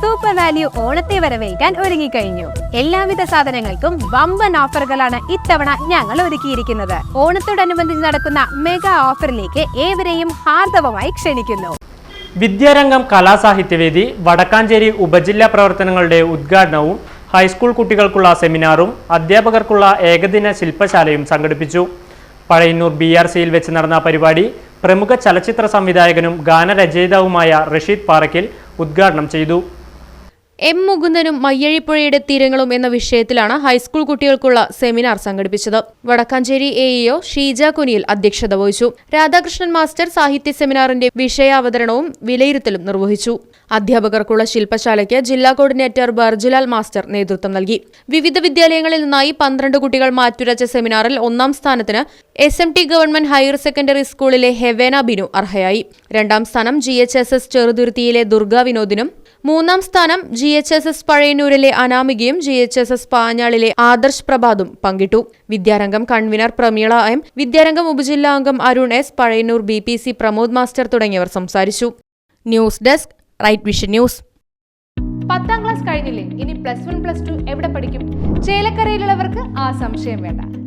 Super value ഓണത്തെ വരവേൽക്കാൻ ഒരുങ്ങിക്കഴിഞ്ഞു. എല്ലാവിധ സാധനങ്ങൾക്കും വമ്പൻ ഓഫറുകളാണ് ഇത്തവണ ഞങ്ങൾ ഒരുക്കിയിരിക്കുന്നത്. ഓണത്തോടനുബന്ധിച്ച് നടക്കുന്ന മെഗാ ഓഫറിലേക്ക് ഏവരെയും ഹാർദവമായി ക്ഷണിക്കുന്നു. വിദ്യാരംഗം കലാസാഹിത്യവേദി വടക്കാഞ്ചേരി ഉപജില്ലാ പ്രവർത്തനങ്ങളുടെ ഉദ്ഘാടനവും ഹൈസ്കൂൾ കുട്ടികൾക്കുള്ള സെമിനാറും അധ്യാപകർക്കുള്ള ഏകദിന ശില്പശാലയും സംഘടിപ്പിച്ചു. പഴയന്നൂർ ബി ആർ സിയിൽ വെച്ച് നടന്ന പരിപാടി പ്രമുഖ ചലച്ചിത്ര സംവിധായകനും ഗാനരചയിതാവുമായ റഷീദ് പാറയ്ക്കൽ ഉദ്ഘാടനം ചെയ്തു. എം മുകുന്ദനും മയ്യഴിപ്പുഴയുടെ തീരങ്ങളും എന്ന വിഷയത്തിലാണ് ഹൈസ്കൂൾ കുട്ടികൾക്കുള്ള സെമിനാർ സംഘടിപ്പിച്ചത്. Vadakkanchery A E O Sheeja Kuniyil അധ്യക്ഷത വഹിച്ചു. രാധാകൃഷ്ണൻ മാസ്റ്റർ സാഹിത്യ സെമിനാറിന്റെ വിഷയാവതരണവും വിലയിരുത്തലും നിർവഹിച്ചു. അധ്യാപകർക്കുള്ള ശില്പശാലയ്ക്ക് ജില്ലാ കോർഡിനേറ്റർ ബർജുലാൽ മാസ്റ്റർ നേതൃത്വം നൽകി. വിവിധ വിദ്യാലയങ്ങളിൽ നിന്നായി പന്ത്രണ്ട് കുട്ടികൾ മാറ്റുരച്ച സെമിനാറിൽ ഒന്നാം സ്ഥാനത്തിന് S M T government higher secondary സ്കൂളിലെ ഹെവേന ബിനു അർഹയായി. രണ്ടാം സ്ഥാനം ജി എച്ച് എസ് എസ് ചെറുതുരുത്തിയിലെ ദുർഗ വിനോദിനും മൂന്നാം സ്ഥാനം ജി എച്ച് എസ് എസ് പഴയന്നൂരിലെ അനാമികയും ജി എച്ച് എസ് എസ് പാഞ്ഞാളിലെ ആദർശ് പ്രഭാതും പങ്കിട്ടു. വിദ്യാരംഗം കൺവീനർ പ്രമീള എം വിദ്യാരംഗം ഉപജില്ലാ അംഗം Arun S Pazhayannur B P C Pramod master തുടങ്ങിയവർ സംസാരിച്ചു. News desk right vision news. പത്താം ക്ലാസ് കഴിഞ്ഞില്ലേ? ഇനി പ്ലസ് വൺ പ്ലസ് ടു എവിടെ പഠിക്കും? ചേലക്കരയിലുള്ളവർക്ക് ആ സംശയം വേണ്ട.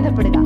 ബന്ധപ്പെടുക